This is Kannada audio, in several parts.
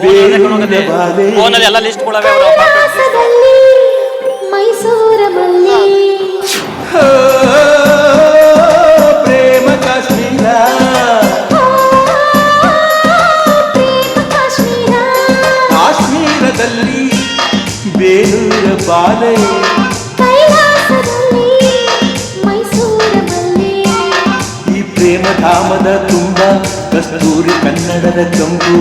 ಫೋನಲ್ಲಿ ಎಲ್ಲ ಅವರು ಮೈಸೂರ ಪ್ರೇಮ ಕಾಶ್ಮೀರ ಕಾಶ್ಮೀರದಲ್ಲಿ ಬೇಲೂರ ಬಾಲೆ ಈ ಪ್ರೇಮ ಧಾಮದ ತುಂಬ ಕಸ್ತೂರಿ ಕನ್ನಡದ ಕಂಪು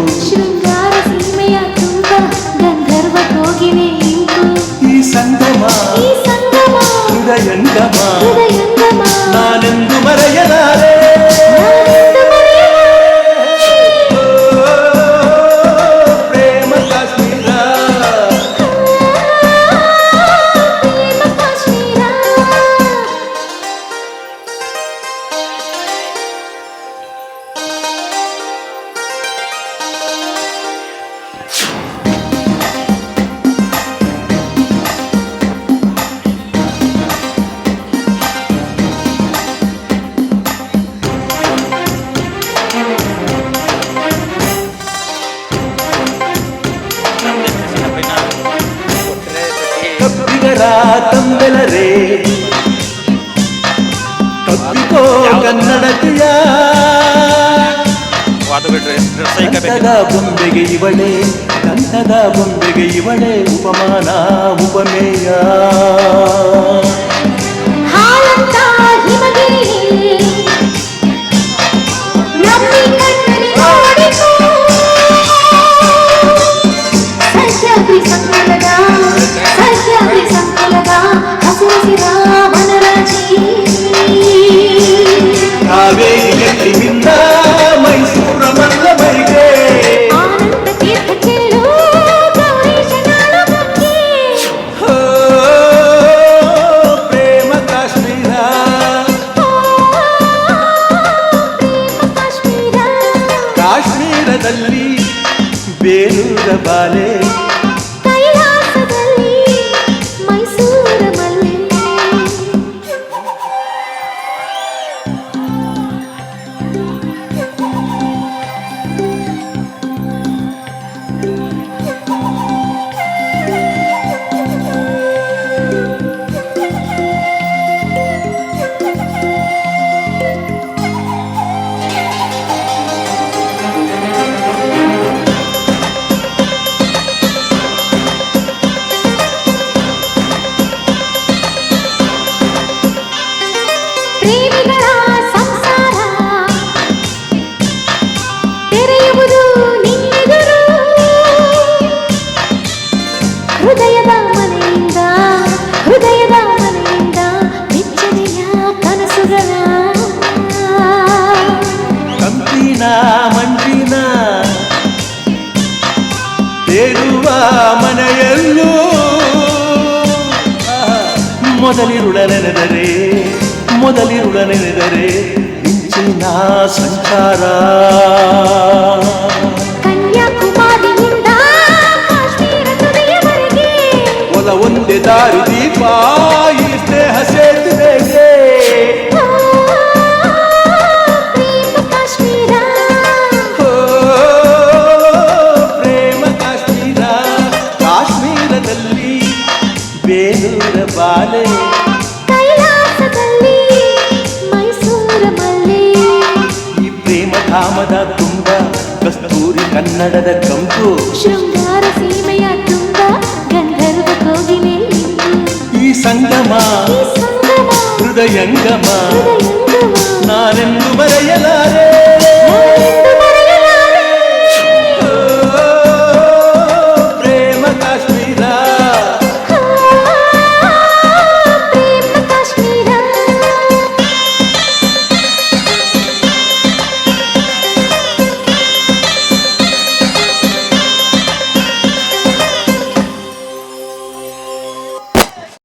ತಂಬೆಲರೆ. ಕಬ್ಬಿಕೋ ಕನ್ನಡತಿಯ ಕಂಠದ ಬೊಂಬೆಗೆ ಇವಳೆ ಕನ್ನಡ ಬೊಂಬೆಗೆ ಇವಳೆ ಉಪಮಾನ ಉಪಮೇಯ. ಕಾಶ್ಮೀರದಲ್ಲಿ ಬೇಲೂರ ಬಾಲೆ. ಹೃದಯದ ಮನೆಯಿಂದ ಹೃದಯದ ಮನೆಯಿಂದ ಬಿಚ್ಚನೆಯ ಕನಸುಗಳ ಕಂಪಿನ ಮಂಜಿನ ತೇರುವ ಮನೆಯಲ್ಲೂ ಮೊದಲಿರುಳ ನೆನೆದರೆ ಮೊದಲಿರುಳ ನೆನೆದರೆ ಮಿಂಚಿನ ಸಂಚಾರ. ದಾರಿ ದೀಪ ಈ ಸ್ನೇಹ ಸೇತುವೆಗೆ ಪ್ರೇಮ ಕಾಶ್ಮೀರ. ಕಾಶ್ಮೀರದಲ್ಲಿ ಬೇಲೂರ ಬಾಲೆ. ಈ ಪ್ರೇಮ ಧಾಮದ ತುಂಬ ಕಸ್ತೂರಿ ಕನ್ನಡದ ಕಂಪು ಶೃಂಗಾರ ಸೀಮೆಯ சொந்தமா ஹிருதயங்கமா? நான் என்று மறையலாரே